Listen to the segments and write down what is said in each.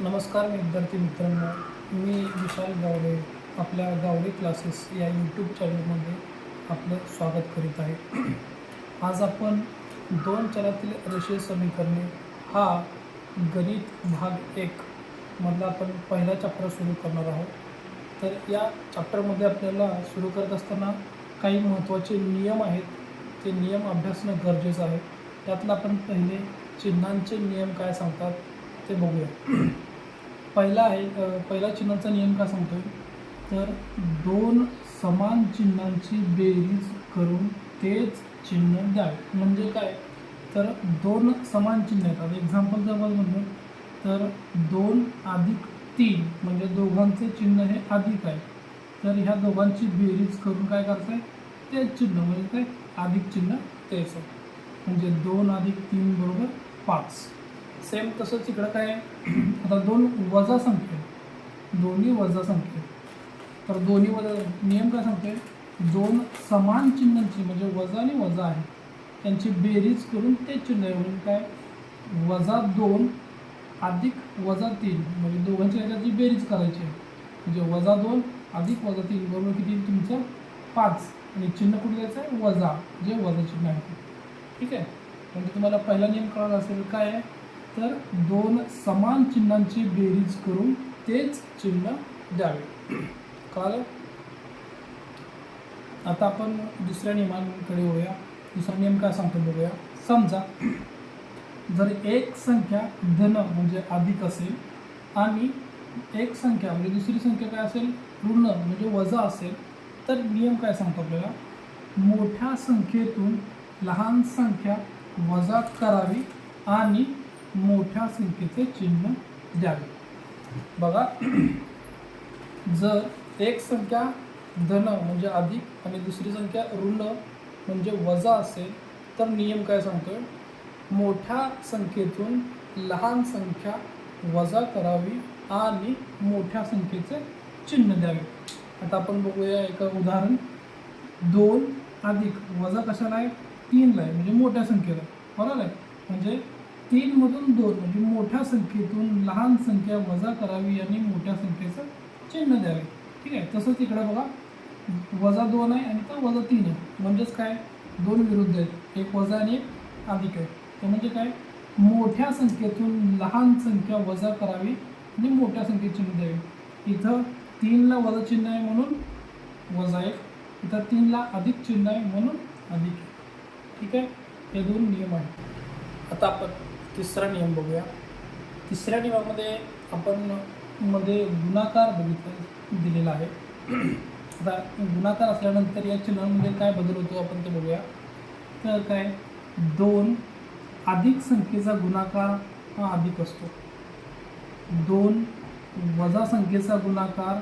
नमस्कार विद्यार्थी मित्रांनो मी विशाल गावडे आपल्या गावडे क्लासेस या यूट्यूब चॅनलमध्ये आपलं स्वागत करीत आहे. आज आपण दोन चलातील रेषीय समीकरणे हा गणित भाग एक मधला आपण पहिला चॅप्टर सुरू करणार आहोत. तर या चॅप्टरमध्ये आपल्याला सुरू करत असताना काही महत्त्वाचे नियम आहेत. ते नियम अभ्यासणं गरजेचं आहे. त्यातलं आपण पहिले चिन्हांचे नियम काय सांगतात ते बघूया. पहिला आहे पहिला चिन्हाचा नियम का सांगतोय? तर दोन समान चिन्हांची बेरीज करून तेच चिन्ह द्यावे. म्हणजे काय? तर दोन समान चिन्ह आहेत. आता एक्झाम्पल जर आपण तर दोन अधिक तीन म्हणजे दोघांचे चिन्ह हे अधिक आहे. तर ह्या दोघांची बेरीज करून काय करताय? तेच चिन्ह म्हणजे काय? अधिक चिन्ह तेच आहे. म्हणजे दोन अधिक तीन बरोबर पाच. सेम तसंच इकडं काय आहे? आता दोन वजा संख्या दोन्ही वजा संख्या. तर दोन्ही वजा नियम काय सांगते दोन समान चिन्हांची म्हणजे वजा आणि वजा आहे त्यांची बेरीज करून ते चिन्ह आहे. काय? वजा दोन अधिक वजा तीन म्हणजे दोघांची ह्याच्याची बेरीज करायची आहे म्हणजे वजा दोन अधिक वजा तीन बरोबर किती तुमचं? पाच. आणि चिन्ह कुठे द्यायचं आहे? वजा जे वजा चिन्ह आहे ठीक आहे? म्हणजे तुम्हाला पहिला नियम कळाला असेल काय आहे? तर दोन समान चिन्हांची बेरीज करून तेच चिन्ह द्यावे. कळालं आता आपण दुसऱ्या नियमांकडे होऊया दुसरा नियम काय सांगतो बघूया. समजा जर एक संख्या धन म्हणजे अधिक असेल आणि एक संख्या म्हणजे दुसरी संख्या काय असेल? ऋण म्हणजे वजा असेल. तर नियम काय सांगतो आपल्याला? मोठ्या संख्येतून लहान संख्या वजा करावी आणि मोठ्या संख्येचे चिन्ह द्यावे. बघा जर एक संख्या धन म्हणजे अधिक आणि दुसरी संख्या ऋण म्हणजे वजा असेल तर नियम काय सांगतोय? मोठ्या संख्येतून लहान संख्या वजा करावी आणि मोठ्या संख्येचे चिन्ह द्यावे. आता आपण बघूया एक उदाहरण. दोन अधिक वजा कशाला आहे? तीनला आहे म्हणजे मोठ्या संख्येला. बरोबर आहे? म्हणजे तीनमधून दोन म्हणजे मोठ्या संख्येतून लहान संख्या वजा करावी आणि मोठ्या संख्येचं चिन्ह द्यावे. ठीक आहे? तसंच इकडं बघा. वजा दोन आहे आणि तर वजा तीन आहे. म्हणजेच काय? दोन विरुद्ध आहेत. एक वजा आणि एक अधिक आहे. तर म्हणजे काय? मोठ्या संख्येतून लहान संख्या वजा करावी आणि मोठ्या संख्येत चिन्ह द्यावी. इथं तीनला वजा चिन्ह आहे म्हणून वजा एक. इथं तीनला अधिक चिन्ह आहे म्हणून अधिक ठीक आहे? हे दोन नियम आहेत. आता आपण तिसरा नियम बघूया. तिसऱ्या नियमामध्ये आपण मध्ये गुणाकार बघितलं दिलेला आहे. आता गुणाकार असल्यानंतर या चिन्हांमध्ये काय बदल होतो आपण ते बघूया. तर काय? दोन अधिक संख्येचा गुणाकार हा अधिक असतो. दोन वजा संख्येचा गुणाकार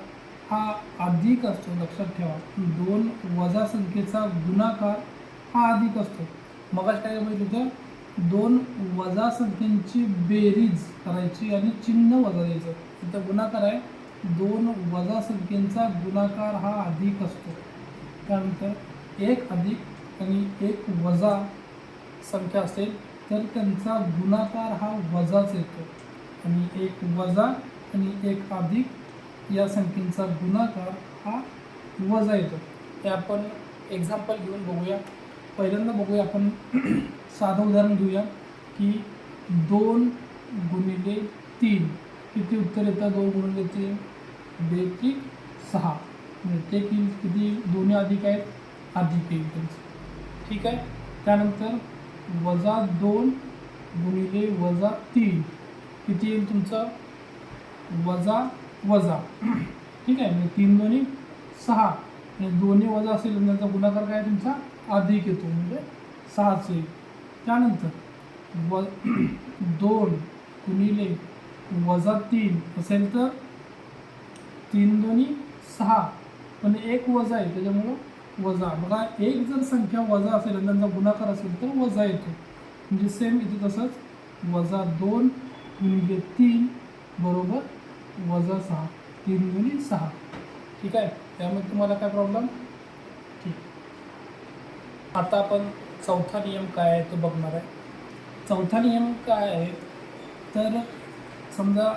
हा अधिक असतो लक्षात ठेवा. दोन वजा संख्येचा गुणाकार हा अधिक असतो. मग काय माहिती होतं? दोन वजा संख्यांची बेरीज करायची आणि चिन्ह वजा द्यायचं. इथं गुणाकार आहे. दोन वजा संख्येचा गुणाकार हा अधिक असतो. त्यानंतर एक अधिक आणि एक वजा संख्या असेल तर त्यांचा गुणाकार हा वजाच येतो. आणि एक वजा आणि एक अधिक या संख्येचा गुणाकार हा वजा येतो. हे आपण एक्झाम्पल घेऊन बघूया. पहिल्यांदा बघूया आपण साधं उदाहरण घेऊया की दोन गुणिले तीन. किती उत्तर येतं दोन गुणिले तीन. बेत्रिक सहा. म्हणजे ते की किती? दोन्ही अधिक आहेत? अधिक येईल त्यांचं ठीक आहे? त्यानंतर वजा दोन गुणिले वजा तीन. किती येईल तुमचं? वजा वजा. ठीक आहे? म्हणजे तीन दोन्ही सहा. आणि दोन्ही वजा असेल त्यांचा गुणाकार काय तुमचा? अधिक येतो. म्हणजे सहाच येईल त्यानंतर व दोन गुणिले वजा तीन असेल तर तीन दोन्ही सहा. पण एक वजा आहे त्याच्यामुळं वजा. बघा एक जर संख्या वजा असेल आणि त्यांचा गुणाकार असेल तर वजा येतो. म्हणजे सेम इथे तसंच वजा दोन गुणिले तीन बरोबर वजा सहा. तीन गुणी सहा. ठीक आहे? त्यामुळे तुम्हाला काय प्रॉब्लेम ठीक. आता आपण चौथा नियम काय आहे तो बघणार आहे. चौथा नियम काय आहे? तर समजा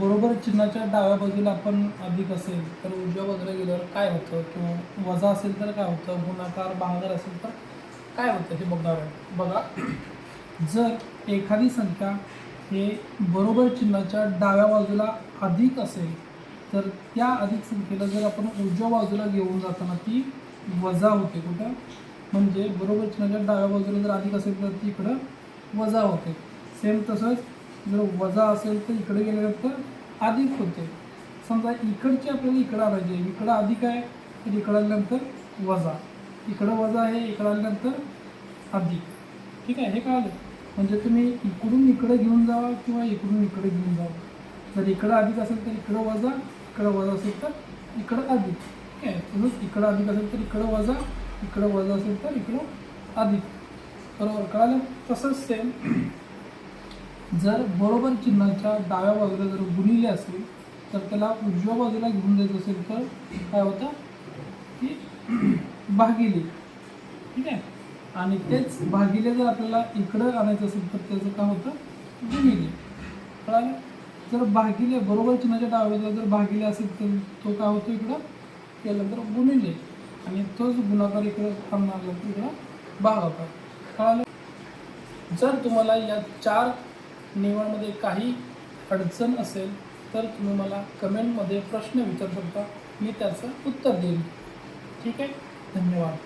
बरोबर चिन्हाच्या डाव्या बाजूला आपण अधिक असेल तर उजव्या बाजूला गेल्यावर काय होतं? किंवा वजा असेल तर काय होतं? गुणाकार बांगर असेल तर काय होतं? हे बघणार आहे. बघा. जर एखादी संख्या हे बरोबर चिन्हाच्या डाव्या बाजूला अधिक असेल तर त्या अधिक संख्येला जर आपण उजव्या बाजूला घेऊन जाताना ती वजा होते. कुठं? म्हणजे बरोबर चिन्हाच्या डाव्या बाजूला जर अधिक असेल तर ती इकडं वजा होते. सेम तसंच जर वजा असेल तर इकडे गेल्यानंतर अधिक होते. समजा इकडची आपल्याला इकडं आणायची आहे. इकडं अधिक आहे तर इकडं आल्यानंतर वजा. इकडं वजा आहे इकडं आल्यानंतर अधिक. ठीक आहे? हे कळालं? म्हणजे तुम्ही इकडून इकडे घेऊन जावा किंवा इकडून इकडे घेऊन जावा जर इकडं अधिक असेल तर इकडं वजा इकडं वजा असेल तर इकडं अधिक. ठीक आहे? तसंच इकडं अधिक असेल तर इकडं वजा इकडं वजा असेल तर इकडं अधिक बरोबर कळालं? तसंच सेम जर बरोबर चिन्हाच्या डाव्या बाजूला जर गुणिले असेल तर त्याला उजव्या बाजूला घेऊन जायचं असेल तर काय होतं? की भागिले. ठीक आहे? आणि तेच भागिले जर आपल्याला इकडं आणायचं असेल तर त्याचं काय होतं? गुणिले. कळालं? जर भागिले बरोबर चिन्हाच्या डाव्या बाजूला जर भागिले असेल तर तो काय होतो इकडं? केल्यानंतर गुणिले. आणि तोच गुणाकार इकडे थांबणार तर इकडं भागाकार कळालं? जर तुम्हाला या चार नियमांमध्ये काही अडचण असेल तर तुम्ही मला कमेंटमध्ये प्रश्न विचारू शकता. मी त्याचं उत्तर देईन. ठीक आहे? धन्यवाद.